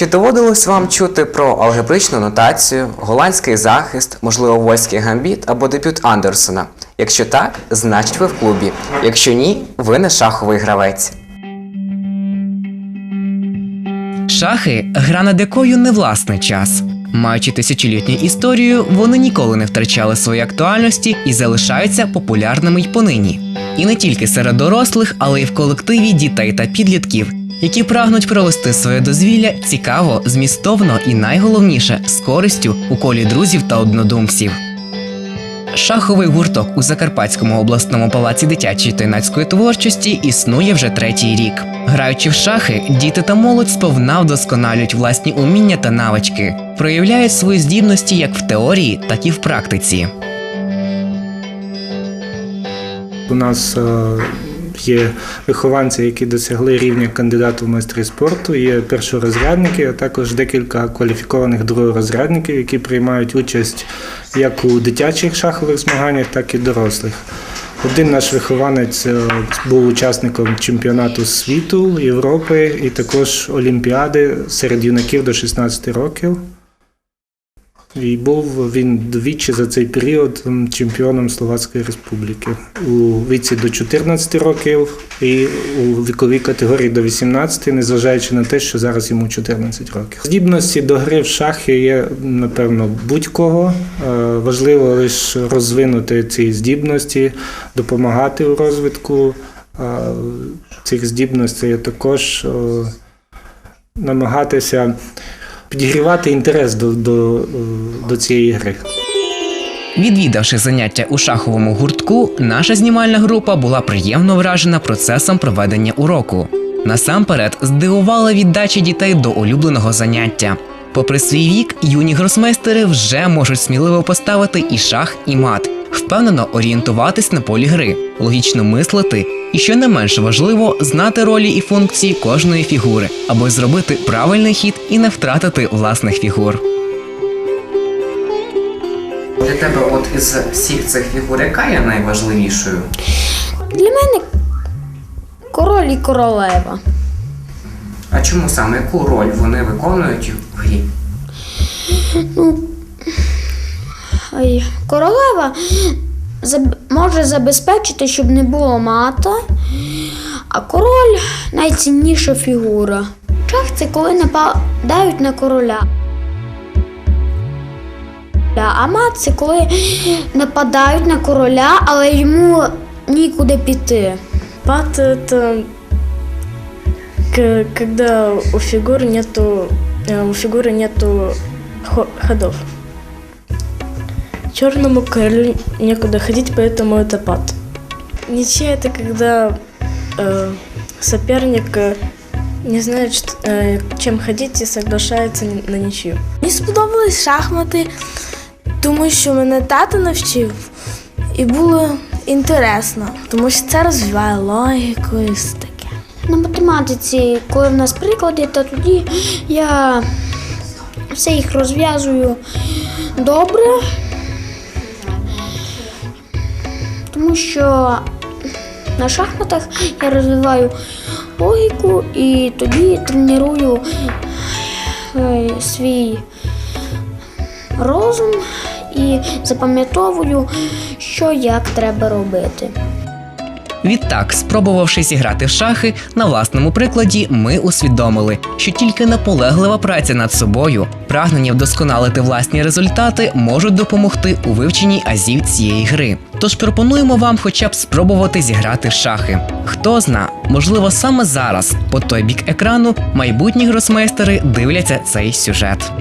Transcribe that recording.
Чи доводилось вам чути про алгебричну нотацію, голландський захист, можливо, вольський гамбіт або дебют Андерсона? Якщо так, значить ви в клубі. Якщо ні, ви не шаховий гравець. Шахи гра над якою не власний час. Маючи тисячолітню історію, вони ніколи не втрачали своєї актуальності і залишаються популярними й понині. І не тільки серед дорослих, але й в колективі дітей та підлітків, які прагнуть провести своє дозвілля цікаво, змістовно і найголовніше з користю у колі друзів та однодумців. Шаховий гурток у Закарпатському обласному палаці дитячої та юнацької творчості існує вже третій рік. Граючи в шахи, діти та молодь сповна вдосконалюють власні уміння та навички, проявляють свої здібності як в теорії, так і в практиці. У нас е, є вихованці, які досягли рівня кандидату в майстри спорту, є першорозрядники, а також декілька кваліфікованих другорозрядників, які приймають участь як у дитячих шахових змаганнях, так і дорослих. Один наш вихованець е, був учасником чемпіонату світу, Європи і також Олімпіади серед юнаків до 16 років. І був він двічі за цей період чемпіоном Словацької Республіки у віці до 14 років і у віковій категорії до 18, незважаючи на те, що зараз йому 14 років. Здібності до гри в шахи є, напевно, будь-кого. Е, Важливо лише розвинути ці здібності, допомагати у розвитку цих здібностей, а також намагатися підігрівати інтерес до, до, до цієї гри. Відвідавши заняття у шаховому гуртку, наша знімальна група була приємно вражена процесом проведення уроку. Насамперед здивувала віддача дітей до улюбленого заняття. Попри свій вік, юні гросмейстери вже можуть сміливо поставити і шах, і мат, впевнено орієнтуватись на полі гри, логічно мислити, і що не менш важливо, знати ролі і функції кожної фігури, аби зробити правильний хід і не втратити власних фігур. Для тебе, от із всіх цих фігур, яка є найважливішою? Для мене король і королева. А чому саме яку роль вони виконують в грі? Ой, Королева заб- може забезпечити, щоб не було мата, а король найцінніша фігура. Шах це коли нападають на короля. А мат це коли нападають на короля, але йому нікуди піти. Пат это к- когда у фигуры нету э, у фигуры нету хо- ходов. Черному королю некуда ходить, поэтому это пат. Ничья это когда э, соперник э, не знает, что- э, чем ходить и соглашается на ничью. Мені сподобались шахмати, тому що мене тато навчив, і було інтересно, тому що це розвиває логіку і все таке. На математиці, коли в нас приклади, то тоді я все їх розв'язую добре, Тому що на шахматах я розвиваю логіку і тоді треную е, свій розум і запам'ятовую, що як треба робити. Відтак, спробувавши зіграти в шахи, на власному прикладі ми усвідомили, що тільки наполеглива праця над собою, прагнення вдосконалити власні результати можуть допомогти у вивченні азів цієї гри. Тож пропонуємо вам хоча б спробувати зіграти в шахи. Хто зна, можливо, саме зараз, по той бік екрану, майбутні гросмейстери дивляться цей сюжет.